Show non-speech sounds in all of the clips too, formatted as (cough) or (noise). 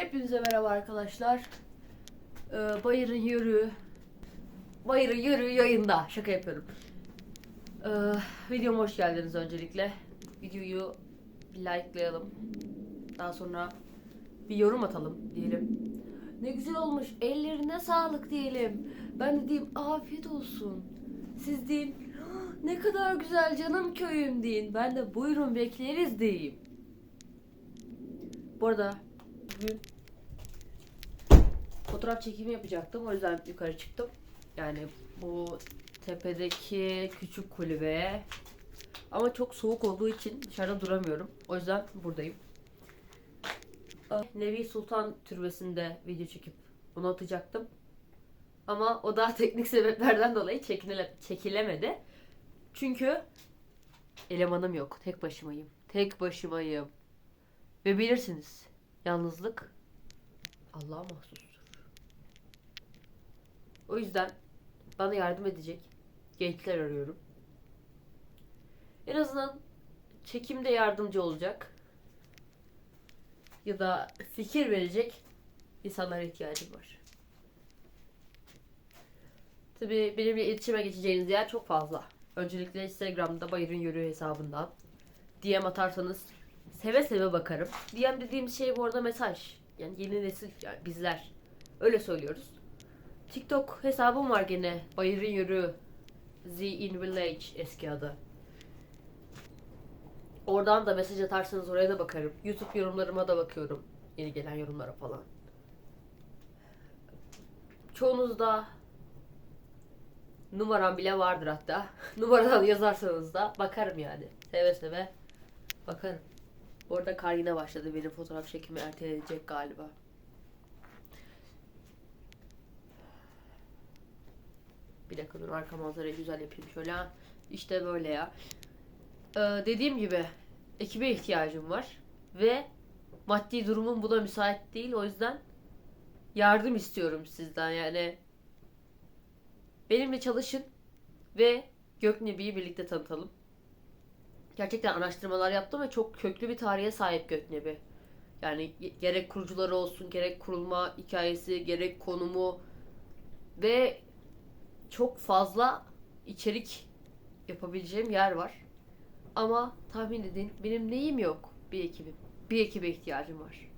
Hepinize merhaba arkadaşlar. Ee, Bayır'ın yürü. Bayır'ın yürü yayında. Şaka yapıyorum. Ee, videoma hoş geldiniz öncelikle. Videoyu bir likelayalım. Daha sonra bir yorum atalım diyelim. Ne güzel olmuş. Ellerine sağlık diyelim. Ben de diyeyim afiyet olsun. Siz deyin "Ah, ne kadar güzel canım köyüm deyin. Ben de buyurun bekleriz diyeyim. Bu arada bugün fotoğraf çekimi yapacaktım. O yüzden yukarı çıktım. Yani bu tepedeki küçük kulübeye ama çok soğuk olduğu için dışarıda duramıyorum. O yüzden buradayım. Nevi Sultan Türbesi'nde video çekip bunu atacaktım. Ama o da (laughs) teknik sebeplerden dolayı çekile, çekilemedi. Çünkü elemanım yok. Tek başımayım. Tek başımayım. Ve bilirsiniz yalnızlık Allah'a mahsustur. O yüzden bana yardım edecek gençler arıyorum. En azından çekimde yardımcı olacak ya da fikir verecek insanlara ihtiyacım var. Tabii benimle iletişime geçeceğiniz yer çok fazla. Öncelikle Instagram'da Bayırın Yürü hesabından DM atarsanız seve seve bakarım. DM dediğim şey bu arada mesaj. Yani yeni nesil yani bizler. Öyle söylüyoruz. TikTok hesabım var gene. Bayırın Yürü Z in Village eski adı. Oradan da mesaj atarsanız oraya da bakarım. YouTube yorumlarıma da bakıyorum. Yeni gelen yorumlara falan. Çoğunuzda numaram bile vardır hatta. (laughs) Numaradan yazarsanız da bakarım yani. Seve seve bakarım. Bu arada kar yine başladı. Benim fotoğraf çekimi erteleyecek galiba. Bir dakika dur arka manzarayı güzel yapayım şöyle. İşte böyle ya. Ee, dediğim gibi ekibe ihtiyacım var. Ve maddi durumum buna müsait değil. O yüzden yardım istiyorum sizden yani. Benimle çalışın ve Göknebi'yi birlikte tanıtalım. Gerçekten araştırmalar yaptım ve çok köklü bir tarihe sahip Göknebi. Yani ge- gerek kurucuları olsun, gerek kurulma hikayesi, gerek konumu ve çok fazla içerik yapabileceğim yer var. Ama tahmin edin benim neyim yok bir ekibim. Bir ekibe ihtiyacım var.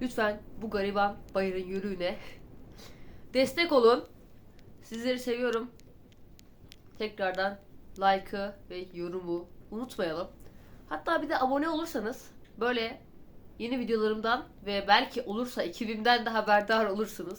Lütfen bu gariban bayırın yürüğüne (laughs) destek olun. Sizleri seviyorum. Tekrardan like'ı ve yorumu unutmayalım. Hatta bir de abone olursanız böyle yeni videolarımdan ve belki olursa ekibimden de haberdar olursunuz.